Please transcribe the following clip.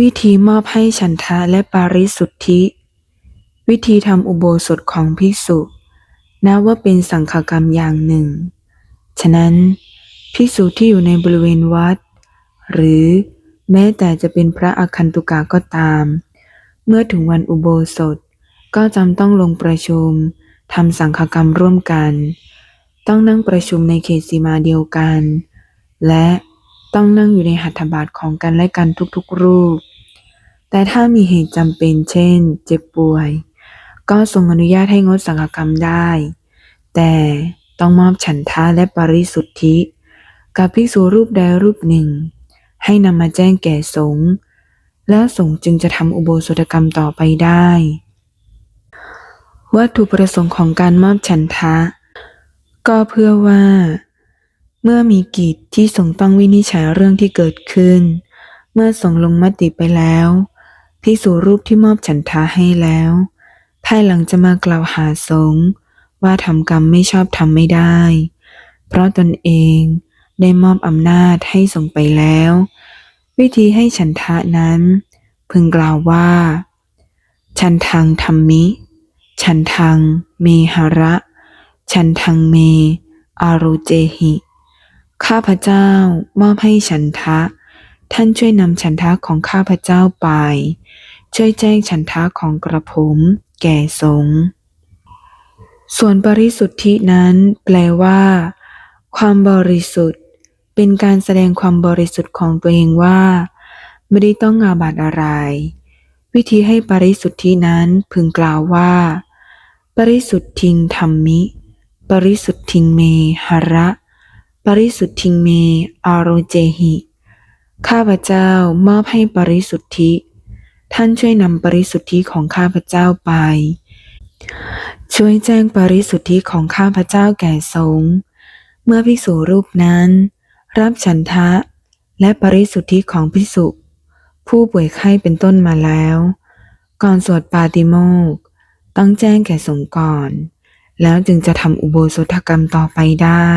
วิธีมอบให้ฉันทะและปาริสุทธิ วิธีทำอุโบสถของภิกษุนับว่าเป็นสังฆกรรมอย่างหนึ่ง ฉะนั้นภิกษุที่อยู่ในบริเวณวัด หรือแม้แต่จะเป็นพระอคันตุกาก็ตาม เมื่อถึงวันอุโบสถก็จำต้องลงประชุมทำสังฆกรรมร่วมกัน ต้องนั่งประชุมในเขตสีมาเดียวกัน และต้องนั่งอยู่ในหัตถบาทของกันและกันทุกๆรูป แต่ถ้ามีเหตุจำเป็นเช่น เจ็บป่วย ก็ทรงอนุญาตให้งดสังฆกรรมได้ แต่ต้องมอบฉันทะและปริสุทธิ กับภิกษุรูปใดรูปหนึ่ง ให้นำมาแจ้งแก่สงฆ์แล้วสงฆ์จึงจะทำอุโบสถกรรมต่อไปได้ วัตถุประสงค์ของการมอบฉันทะ ก็เพื่อว่า เมื่อมีกิจที่สงฆ์ต้องวินิจฉัยเรื่องที่เกิดขึ้น เมื่อสงฆ์ลงมติไปแล้ว ภิกษุรูปที่มอบฉันทะให้แล้ว ภายหลังจะมากล่าวหาสงฆ์ว่าทำกรรมไม่ชอบทำไม่ได้ เพราะตนเองได้มอบอำนาจให้สงไปแล้ว วิธีให้ฉันทะนั้น พึงกล่าวว่า ฉันทังธรรมิ ฉันทังเมหระ ฉันทังเมอารุเจหิ ข้าพเจ้ามอบให้ฉันทะ ท่านช่วยนำฉันทะของข้าพเจ้าไป ช่วยแจ้งฉันทะของกระผม แก่สงฆ์ส่วนปริสุทธินั้น แปลว่า ความบริสุทธิ์ เป็นการแสดงความบริสุทธิ์ของตัวเองว่า ไม่ได้ต้องอาบัตอะไร วิธีให้ปริสุทธินั้นพึงกล่าวว่า ปริสุทธิงธรรมิ ปริสุทธิงเมหระ ปริสุทธิงเมอาโรเจหิ ข้าพเจ้ามอบให้ปริสุทธิ ท่านช่วยนำปริสุทธิของข้าพเจ้าไป ช่วยแจ้งปริสุทธิของข้าพเจ้าแก่สงฆ์เมื่อภิกษุรูปนั้น รับฉันทะและปริสุทธิของภิกษุ ผู้ป่วยไข้เป็นต้นมาแล้ว ก่อนสวดปาติโมกต้องแจ้งแก่สงฆ์ก่อน แล้วจึงจะทำอุโบสถกรรมต่อไปได้